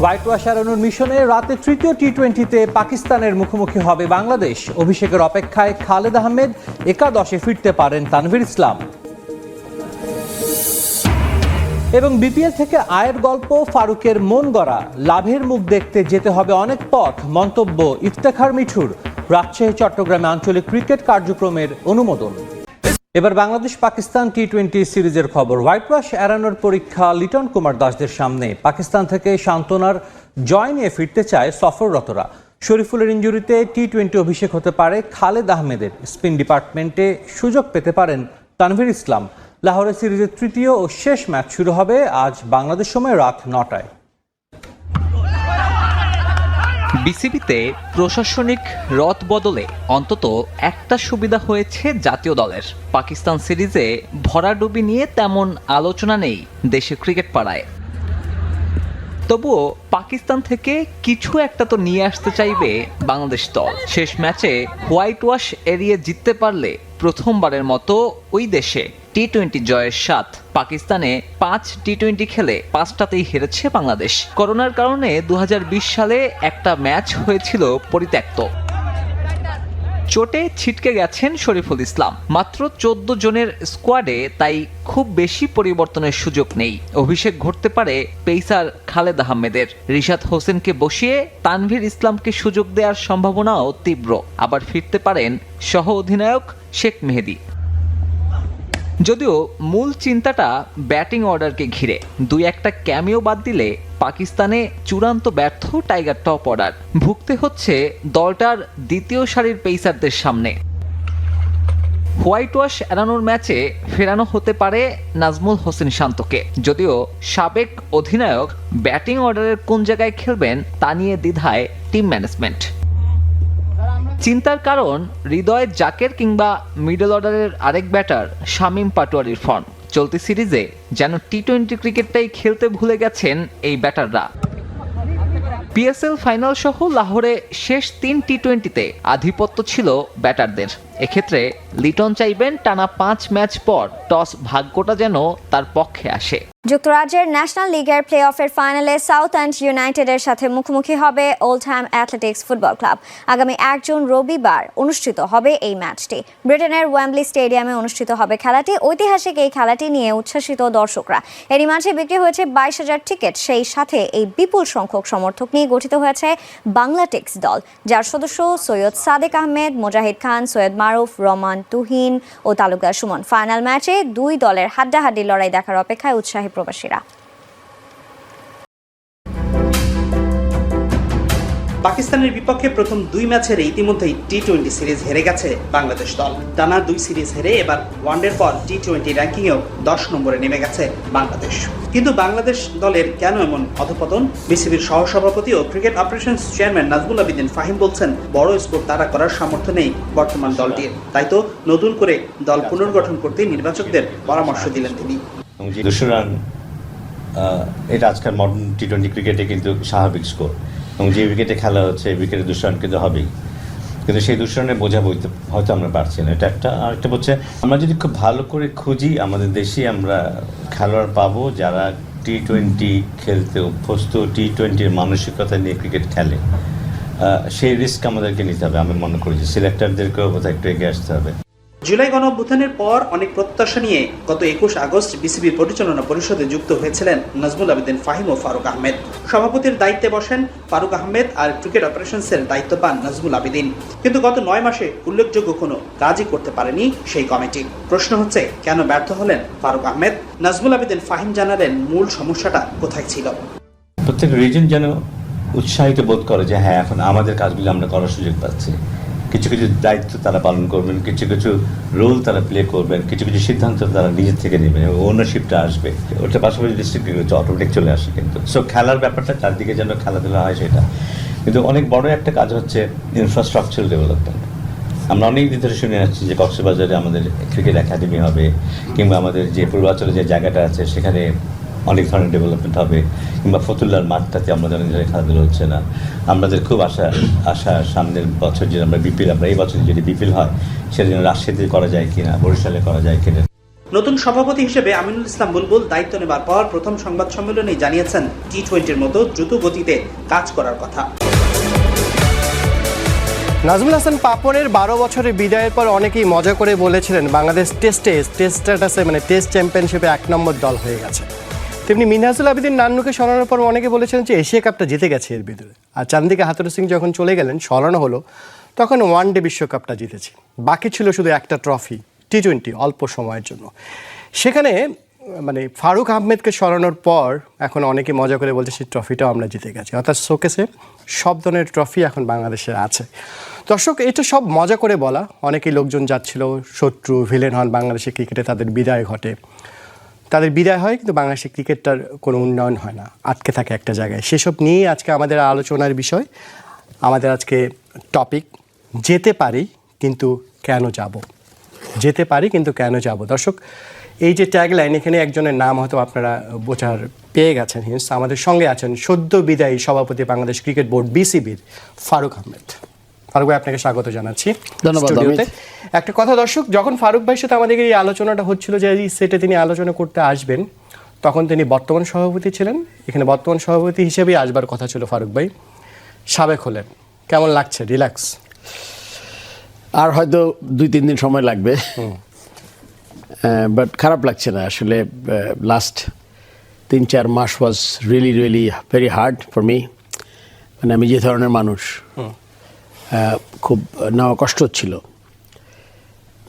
White wash এড়ানোর মিশনে রাতে তৃতীয় টি টোয়েন্টিতে পাকিস্তানের মুখোমুখি হবে বাংলাদেশ। অভিষেকের অপেক্ষায় খালেদ আহমেদ একাদশে ফিরতে পারেন তানভীর ইসলাম। এবং বিপিএল থেকে আয়ের গল্প, ফারুকের মন গড়া, লাভের মুখ দেখতে যেতে হবে অনেক পথ, মন্তব্য ইফতেখার মিঠুর। রাজশাহী, চট্টগ্রামে আঞ্চলিক ক্রিকেট কার্যক্রমের অনুমোদন। এবার বাংলাদেশ পাকিস্তান টি টোয়েন্টি সিরিজের খবর। হোয়াইট ওয়াশ এড়ানোর পরীক্ষা লিটন কুমার দাসদের সামনে। পাকিস্তান থেকে সান্ত্বনার জয় নিয়ে ফিরতে চায় সফররতরা। শরীফুলের ইঞ্জুরিতে টি টোয়েন্টি অভিষেক হতে পারে খালেদ আহমেদের। স্পিন ডিপার্টমেন্টে সুযোগ পেতে পারেন তানভীর ইসলাম। লাহোরে সিরিজের তৃতীয় ও শেষ ম্যাচ শুরু হবে আজ বাংলাদেশ সময় রাত নটায়। বিসিবিতে প্রশাসনিক রথ বদলে অন্তত একটা সুবিধা হয়েছে জাতীয় দলের। পাকিস্তান সিরিজে ভরাডুবি নিয়ে তেমন আলোচনা নেই দেশে ক্রিকেট পাড়ায়। তবুও পাকিস্তান থেকে কিছু একটা তো নিয়ে আসতে চাইবে বাংলাদেশ দল। শেষ ম্যাচে হোয়াইট ওয়াশ এড়িয়ে জিততে পারলে প্রথমবারের মতো ওই দেশে টি টোয়েন্টি জয়ের সাত পাকিস্তানে পাঁচ টি টোয়েন্টি খেলে পাঁচটাতেই হেরেছে বাংলাদেশ। করোনার কারণে দু হাজার বিশ সালে একটা ম্যাচ হয়েছিল পরিত্যক্ত। চোটে ছিটকে গেছেন শরীফুল ইসলাম। মাত্র চোদ্দ জনের স্কোয়াডে তাই খুব বেশি পরিবর্তনের সুযোগ নেই। অভিষেক ঘটতে পারে পেইসার খালেদ আহমেদের। রিশাদ হোসেনকে বসিয়ে তানভীর ইসলামকে সুযোগ দেওয়ার সম্ভাবনাও তীব্র। আবার ফিরতে পারেন সহ অধিনায়ক শেখ মেহেদি। যদিও মূল চিন্তাটা ব্যাটিং অর্ডারকে ঘিরে। দুই একটা ক্যামিও বাদ দিলে পাকিস্তানে চূড়ান্ত ব্যর্থ টাইগার টপ অর্ডার। ভুগতে হচ্ছে দলটার দ্বিতীয় সারির পেসারদের সামনে। হোয়াইট ওয়াশ এড়ানোর ম্যাচে ফেরানো হতে পারে নাজমুল হোসেন শান্তকে। যদিও সাবেক অধিনায়ক ব্যাটিং অর্ডারের কোন জায়গায় খেলবেন তা নিয়ে দ্বিধায় টিম ম্যানেজমেন্ট। চিন্তার কারণ, হৃদয় জাকের কিংবা মিডল অর্ডারের আরেক ব্যাটার শামীম পাটোয়ারির ফর্ম চলতি সিরিজে যেন টি টোয়েন্টি ক্রিকেটটাই খেলতে ভুলে গেছেন এই ব্যাটাররা। পিএসএল ফাইনাল সহ লাহোরে শেষ তিন টি টোয়েন্টিতে আধিপত্য ছিল ব্যাটারদের। এক্ষেত্রে লিটন চাইবেন টানা পাঁচ ম্যাচ পর টস ভাগ্যটা যেন তার পক্ষে আসে। যুক্তরাজ্যের ন্যাশনাল লিগের প্লে অফের ফাইনালে সাউথ অ্যান্ড ইউনাইটেডের সাথে মুখোমুখি হবে Oldham athletics football club. আগামী এক জুন রবিবার অনুষ্ঠিত হবে এই ম্যাচটি। ব্রিটেনের ওয়েম্বলি স্টেডিয়ামে অনুষ্ঠিত হবে খেলাটি। ঐতিহাসিক এই খেলাটি নিয়ে উচ্ছ্বাসিত দর্শকরা। এরই মাঝে বিক্রি হয়েছে বাইশ হাজার টিকিট। সেই সাথে এই বিপুল সংখ্যক সমর্থক নিয়ে গঠিত হয়েছে বাংলাটেক্স দল। যার সদস্য সৈয়দ সাদেক আহমেদ, মোজাহিদ খান, সৈয়দ মারুফ, রমান তুহিন ও তালুকদার সুমন। ফাইনাল ম্যাচে দুই দলের হাড্ডাহাড্ডি লড়াই দেখার অপেক্ষায় উৎসাহী প্রবাসীরা। পাকিস্তানের বিপক্ষে প্রথম দুই ম্যাচের ইতিমধ্যেই টি টোয়েন্টি সিরিজ হেরে গেছে বাংলাদেশ দল। টানা দুই সিরিজ হেরে এবার ওয়ানডের পর টি টোয়েন্টি র্যাঙ্কিংয়েও দশ নম্বরে নেমে গেছে বাংলাদেশ। কিন্তু বাংলাদেশ দলের কেন এমন অধপতন? বিসিবির সহসভাপতি ও cricket operation chairman Nazmul Abidin Fahim বলছেন, বড় স্কোর তারা করার সামর্থ্য নেই বর্তমান দলটির। তাই তো নতুন করে দল পুনর্গঠন করতে নির্বাচকদের পরামর্শ দিলেন তিনি। দুশো রান এটা আজকাল মডার্ন টি টোয়েন্টি ক্রিকেটে কিন্তু স্বাভাবিক স্কোর এবং যে উইকেটে খেলা হচ্ছে উইকেটে দুশো রান কিন্তু হবেই। কিন্তু সেই দুশো রানের বোঝা বইতে হয়তো আমরা পারছি না। এটা একটা আরেকটা হচ্ছে, আমরা যদি খুব ভালো করে খুঁজি, আমাদের দেশে আমরা খেলোয়াড় পাবো যারা টি টোয়েন্টি খেলতে অভ্যস্ত টি টোয়েন্টির মানসিকতা নিয়ে ক্রিকেট খেলে। সেই রিস্ক আমাদেরকে নিতে হবে, আমি মনে করি যে সিলেক্টরদেরকেও বোধহয় একটু এগিয়ে আসতে হবে। জুলাই গণ অভ্যুত্থানের পর অনেক প্রত্যাশা নিয়ে গত একুশ আগস্ট বিসিবি পরিচালনা পরিষদে যুক্ত হয়েছিলেন নাজমুল আবেদিন ফাহিম ও ফারুক আহমেদ। সভাপতির দায়িত্বে বসেন ফারুক আহমেদ আর ক্রিকেট অপারেশনসের দায়িত্ব পান নাজমুল আবেদিন। কিন্তু গত নয় মাসে উল্লেখযোগ্য কোনো কাজই করতে পারেনি সেই কমিটি। প্রশ্ন হচ্ছে, কেন ব্যর্থ হলেন ফারুক আহমেদ? নাজমুল আবেদিন ফাহিম জানালেন মূল সমস্যাটা কোথায় ছিল? প্রত্যেক রিজন যেন উৎসাহিত বোধ করে যে হ্যাঁ এখন আমাদের কাজগুলো আমরা করার সুযোগ পাচ্ছি। কিছু কিছু দায়িত্ব তারা পালন করবেন, কিছু কিছু রোল তারা প্লে করবেন, কিছু কিছু সিদ্ধান্ত তারা নিজের থেকে নেবেন ওনারশিপটা আসবে। ওটা পাশাপাশি ডিস্ট্রিক্ট অটোমেটিক চলে আসে কিন্তু। সো খেলার ব্যাপারটা চারদিকে যেন খেলাধুলা হয় সেটা। কিন্তু অনেক বড় একটা কাজ হচ্ছে ইনফ্রাস্ট্রাকচারাল ডেভেলপমেন্ট আমরা অনেক দিন ধরে শুনে আসছি যে কক্সবাজারে আমাদের ক্রিকেট একাডেমি হবে, কিংবা আমাদের যে পূর্বাচলে যে জায়গাটা আছে, সেখানে অনেক ধরনের ডেভেলপমেন্ট হবে। কিংবা ফতুল্লার মাঠটাতে আমাদের অনেক ধরনের খেলাধুলা হচ্ছে না। আমাদের খুব আশা আশা সামনের বছর যে আমরা বিপিএল আমরা এই বছর যদি বিপিএল হয় সেটা যেন রাজশাহীতে করা যায় কিনা বরিশালে করা যায় কিনা। নতুন সভাপতি হিসেবে আমিনুল ইসলাম বুলবুল দায়িত্ব নেবার পর প্রথম সংবাদ সম্মেলনে জানিয়েছেন টি টোয়েন্টির মতো দ্রুত গতিতে কাজ করার কথা। নাজমুল হাসান পাপনের বারো বছরের বিদায়ের পর অনেকেই মজা করে বলেছিলেন বাংলাদেশ টেস্টে টেস্ট স্ট্যাটাসে মানে টেস্ট চ্যাম্পিয়নশিপে এক নম্বর দল হয়ে গেছে। তেমনি মিনহাজুল আবেদিন নান্নুকে সরানোর পর অনেকে বলেছিলেন যে এশিয়া কাপটা জিতে গেছে এর ভিতরে। আর চান্দিকে হাতুর সিং যখন চলে গেলেন, সরানো হলো, তখন ওয়ান ডে বিশ্বকাপটা জিতেছি। বাকি ছিল শুধু একটা ট্রফি টি টোয়েন্টি অল্প সময়ের জন্য। সেখানে মানে ফারুক আহমেদকে সরানোর পর এখন অনেকে মজা করে বলছে সেই ট্রফিটাও আমরা জিতে গেছি। অর্থাৎ শোকেসে সব ধরনের ট্রফি এখন বাংলাদেশে আছে। দর্শক, এটা সব মজা করে বলা। অনেকেই লোকজন যাচ্ছিল, শত্রু, ভিলেন হন বাংলাদেশের ক্রিকেটে তাদের বিদায় ঘটে। তাদের বিদায় হয়, কিন্তু বাংলাদেশের ক্রিকেটটার কোনো উন্নয়ন হয় না। আটকে থাকে একটা জায়গায়। সেসব নিয়ে আজকে আমাদের আলোচনার বিষয়, আমাদের আজকে টপিক যেতে পারি কিন্তু কেন যাব? যেতে পারি কিন্তু কেন যাব? দর্শক, এই যে ট্যাগলাইন এখানে একজনের নাম হয়তো আপনারা বোঝার পেয়ে গেছেন, হিন্স। আমাদের সঙ্গে আছেন সদ্য বিদায়ী সভাপতি বাংলাদেশ ক্রিকেট বোর্ড বিসিবির ফারুক আহমেদ। ফারুক ভাই আপনাকে স্বাগত জানাচ্ছি ধন্যবাদ, একটা কথা দর্শক যখন ফারুক ভাইয়ের সাথে আমাদের এই আলোচনাটা হচ্ছিল যে এই সেটে তিনি আলোচনা করতে আসবেন তখন তিনি বর্তমান সভাপতি ছিলেন। এখানে বর্তমান সভাপতি হিসেবেই আসবার কথা ছিল ফারুক ভাই। সাবেক হলেন। কেমন লাগছে? রিল্যাক্স আর হয়তো দুই তিন দিন সময় লাগবে। বাট খারাপ লাগছে না। আসলে লাস্ট তিন চার মাস was really really very hard for me মানে আমি যে ধরনের মানুষ। খুব নেওয়া কষ্ট হচ্ছিল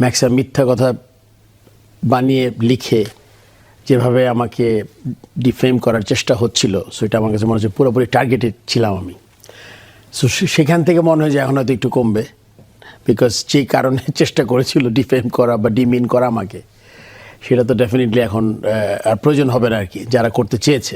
ম্যাক্সিমাম মিথ্যা কথা বানিয়ে লিখে যেভাবে আমাকে ডিফেম করার চেষ্টা হচ্ছিল, সেটা আমার কাছে মনে হচ্ছে পুরোপুরি টার্গেটেড ছিলাম আমি। সো, সেখান থেকে মনে হয় যে এখন হয়তো একটু কমবে বিকজ যে কারণে চেষ্টা করেছিল ডিফেম করা বা ডিমিন করা আমাকে, সেটা তো ডেফিনেটলি এখন আর প্রয়োজন হবে না আর কি, যারা করতে চেয়েছে।